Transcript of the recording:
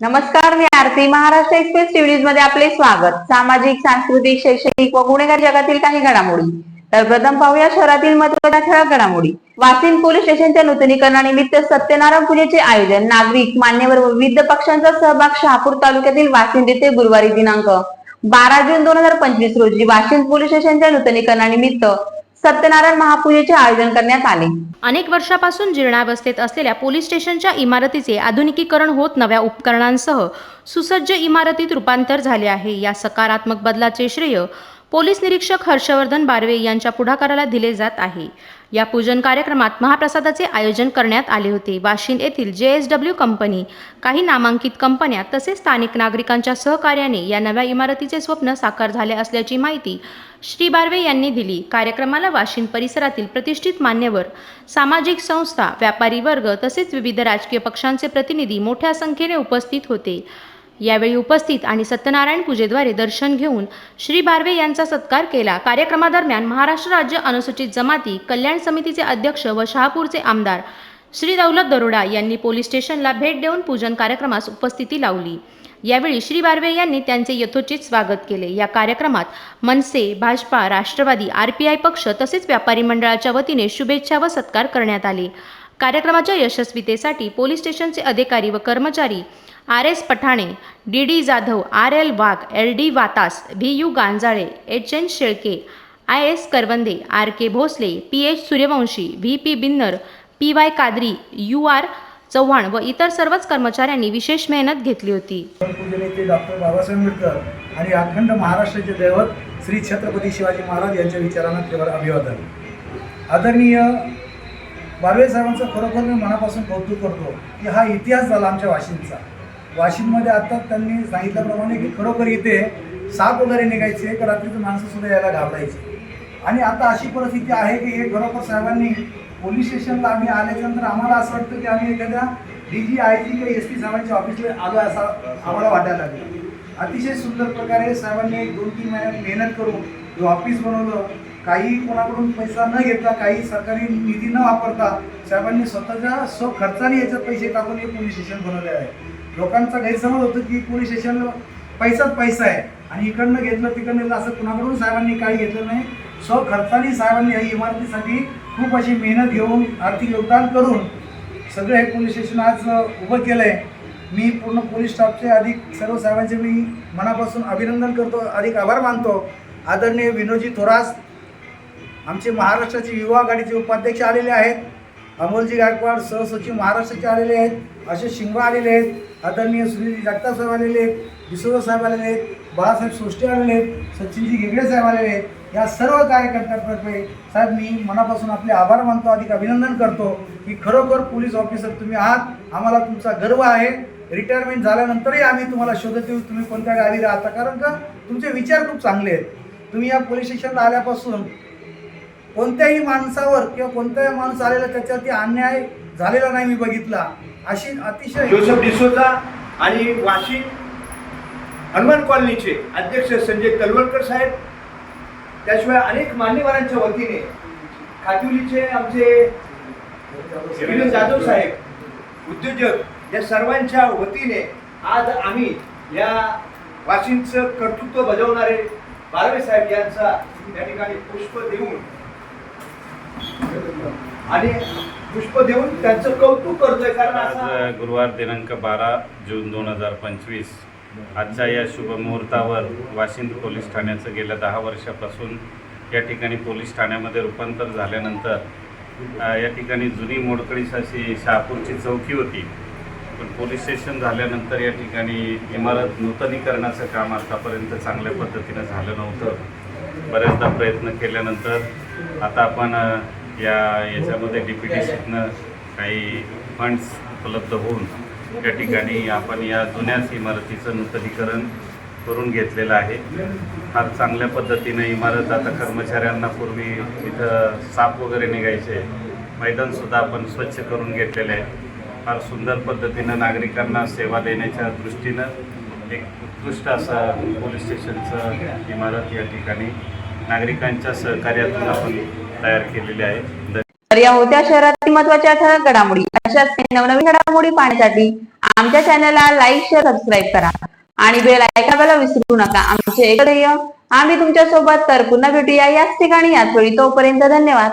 नमस्कार मी आरती महाराष्ट्र एक्सप्रेस टीव्हीजमध्ये आपले स्वागत. सामाजिक सांस्कृतिक शैक्षणिक व गुन्हेगार जगातील काही घडामोडी. तर प्रथम पाहूया शहरातील महत्त्वाच्या ठळक घडामोडी. वाशिम पोलीस स्टेशनच्या नूतनीकरणानिमित्त सत्यनारायण पूजेचे आयोजन. नागरिक मान्यवर व विविध पक्षांचा सहभाग शहापूर तालुक्यातील वाशिम येथे गुरुवारी दिनांक बारा जून दोन हजार पंचवीस रोजी वाशिम पोलीस स्टेशनच्या नूतनीकरणानिमित्त सत्यनारायण महापूजेचे आयोजन करण्यात आले. अनेक वर्षापासून जीर्णावस्थेत असलेल्या पोलीस स्टेशनच्या इमारतीचे आधुनिकीकरण होत नव्या उपकरणांसह सुसज्ज इमारतीत रूपांतर झाले आहे. या सकारात्मक बदलाचे श्रेय पोलीस निरीक्षक हर्षवर्धन बारवे यांच्या पुढाकाराला दिले जात आहे. या पूजन कार्यक्रमात महाप्रसादाचे आयोजन करण्यात आले होते. वाशिंद येथील जे एस डब्ल्यू कंपनी काही नामांकित कंपन्या तसेच स्थानिक नागरिकांच्या सहकार्याने या नव्या इमारतीचे स्वप्न साकार झाले असल्याची माहिती श्री बारवे यांनी दिली. कार्यक्रमाला वाशिम परिसरातील प्रतिष्ठित मान्यवर सामाजिक संस्था व्यापारी वर्ग तसेच विविध राजकीय पक्षांचे प्रतिनिधी मोठ्या संख्येने उपस्थित होते. यावेळी उपस्थित आणि सत्यनारायण पूजेद्वारे दर्शन घेऊन श्री बारवे यांचा सत्कार केला. कार्यक्रमादरम्यान महाराष्ट्र राज्य अनुसूचित जमाती कल्याण समितीचे अध्यक्ष व शहापूरचे आमदार श्री दौलत दरोडा यांनी पोलीस स्टेशनला भेट देऊन पूजन कार्यक्रमास उपस्थिती लावली. यावेळी श्री बारवे यांनी त्यांचे यथोचित स्वागत केले. या कार्यक्रमात MNS BJP Rashtrawadi R P I पक्ष तसेच व्यापारी मंडळाच्या वतीने शुभेच्छा व सत्कार करण्यात आले. कार्यक्रमाच्या यशस्वीतेसाठी पोलीस स्टेशनचे अधिकारी व कर्मचारी R S Pathane D D Jadhav R L Wagh L D Watas V U Ganjale H N Shelke I S Karvande R K Bhosale P H Suryavanshi V P Binnar P Y Kadri U R Chavan व इतर सर्वच कर्मचाऱ्यांनी विशेष मेहनत घेतली होती. Doctor Babasaheb Ambedkar आणि अखंड महाराष्ट्राचे दैवत श्री छत्रपती शिवाजी महाराज यांच्या विचारांना केवळ अभिवादन. आदरणीय बारवे साहेबांचं खरोखर मी मनापासून कौतुक करतो की हा इतिहास झाला आमच्या वाशिमचा वाशिममध्ये आता त्यांनी सांगितल्याप्रमाणे की खरोखर इथे साप वगैरे निघायचे तर रात्रीचं माणसं सुद्धा यायला घाबरायचे. आणि आता अशी परिस्थिती आहे की हे खरोखर साहेबांनी पोलीस स्टेशनला आम्ही आल्याच्यानंतर आम्हाला असं वाटतं की आम्ही एखाद्या डी जी आय जी किंवा एस पी साहेबांच्या ऑफिसला आलो असा आम्हाला वाटायला लागलं. अतिशय सुंदर प्रकारे साहेबांनी एक दोन तीन महिन्यात मेहनत करून हे ऑफिस बनवलं. काही कोणाकडून पैसा न घेता काही सरकारी निधी न वापरता साहेबांनी स्वतःच्या स्व खर्चाने याच्यात पैसे टाकून हे पोलीस स्टेशन बनवले आहे. लोकांचा गैरसमज होतो की पोलीस स्टेशन पैसाच पैसा आहे आणि इकडनं घेतलं तिकडनं घेतलं असं कुणाकडून साहेबांनी काही घेतलं नाही. स्व खर्चानी साहेबांनी या इमारतीसाठी खूप अशी मेहनत घेऊन आर्थिक योगदान करून सगळं हे पोलीस स्टेशन आज उभं केलं आहे मी पूर्ण पोलीस स्टाफचे अधिक सर्व साहेबांचे मी मनापासून अभिनंदन करतो अधिक आभार मानतो. आदरणीय विनोजी थोरास आमचे महाराष्ट्राचे युवा आघाडीचे उपाध्यक्ष आलेले आहेत. अमोलजी गायकवाड सहसचिव महाराष्ट्राचे आलेले आहेत. अशोक शिंगवा आलेले आहेत. आदरणीय सुनील जगताप साहेब आलेले आहेत. डिसोजा साहेब आलेले आहेत. बाळासाहेब सोष्टे आलेले आहेत. सचिनजी घेगडे साहेब आलेले आहेत. या सर्व कार्यकर्त्यांतर्फे साहेब मी मनापासून आपले आभार मानतो अधिक अभिनंदन करतो की खरोखर पोलीस ऑफिसर तुम्ही आहात. आम्हाला तुमचा गर्व आहे. रिटायरमेंट झाल्यानंतरही आम्ही तुम्हाला शोधत येऊ तुम्ही कोणत्या गावी राहता? कारण का तुमचे विचार खूप चांगले आहेत. तुम्ही या पोलीस स्टेशनला आल्यापासून कोणत्याही माणसावर किंवा कोणताही माणूस आलेला त्याच्यावरती अन्याय झालेला नाही मी बघितला. अशी अतिशय जोसेफ डिसोजा आणि वाशिम हनुमान कॉलनीचे अध्यक्ष संजय तलवलकर साहेब त्याशिवाय अनेक मान्यवरांच्या वतीने खातिवलीचे आमचे विनोद जाधव साहेब उद्योजक या सर्वांच्या वतीने आज आम्ही या वाशिमचं कर्तृत्व बजावणारे बारवे साहेब यांचा या ठिकाणी पुष्प देऊन आणि पुष्प देऊन त्यांचं कौतुक करतोय कारण गुरुवार दिनांक बारा जून दोन हजार पंचवीस आजच्या या शुभ मुहूर्तावर वाशिंद पोलीस ठाण्याचं गेल्या दहा वर्षापासून या ठिकाणी पोलीस ठाण्यामध्ये रूपांतर झाल्यानंतर या ठिकाणी जुनी मोडकळीस अशी शहापूरची चौकी होती. पण पोलीस स्टेशन झाल्यानंतर या ठिकाणी इमारत नूतनीकरणाचं काम आतापर्यंत चांगल्या पद्धतीनं झालं नव्हतं. बऱ्याचदा प्रयत्न केल्यानंतर आता आपण या याच्यामध्ये डी पी डी सीतनं काही फंड्स उपलब्ध होऊन या ठिकाणी आपण या जुन्याच इमारतीचं नूतनीकरण करून घेतलेलं आहे. फार चांगल्या पद्धतीनं इमारत आता कर्मचाऱ्यांना पूर्वी इथं साप वगैरे निघायचे. मैदानसुद्धा आपण स्वच्छ करून घेतलेले आहे. फार सुंदर पद्धतीनं नागरिकांना सेवा देण्याच्या दृष्टीनं एक उत्कृष्ट असं पोलीस स्टेशनचं इमारत या ठिकाणी नागरिकांच्या सहकार्यातून आपण तयार केलेली आहे. तर या होत्या शहरातील महत्त्वाच्या ठळक घडामोडी अशाच नवनवीन घडामोडी पाहण्यासाठी आमच्या चॅनलला लाईक शेअर सबस्क्राईब करा. आणि बेल ऐकायला विसरू नका. आमचे एक आम्ही तुमच्यासोबत तर पुन्हा भेटूया याच ठिकाणी. याच वेळी तोपर्यंत धन्यवाद.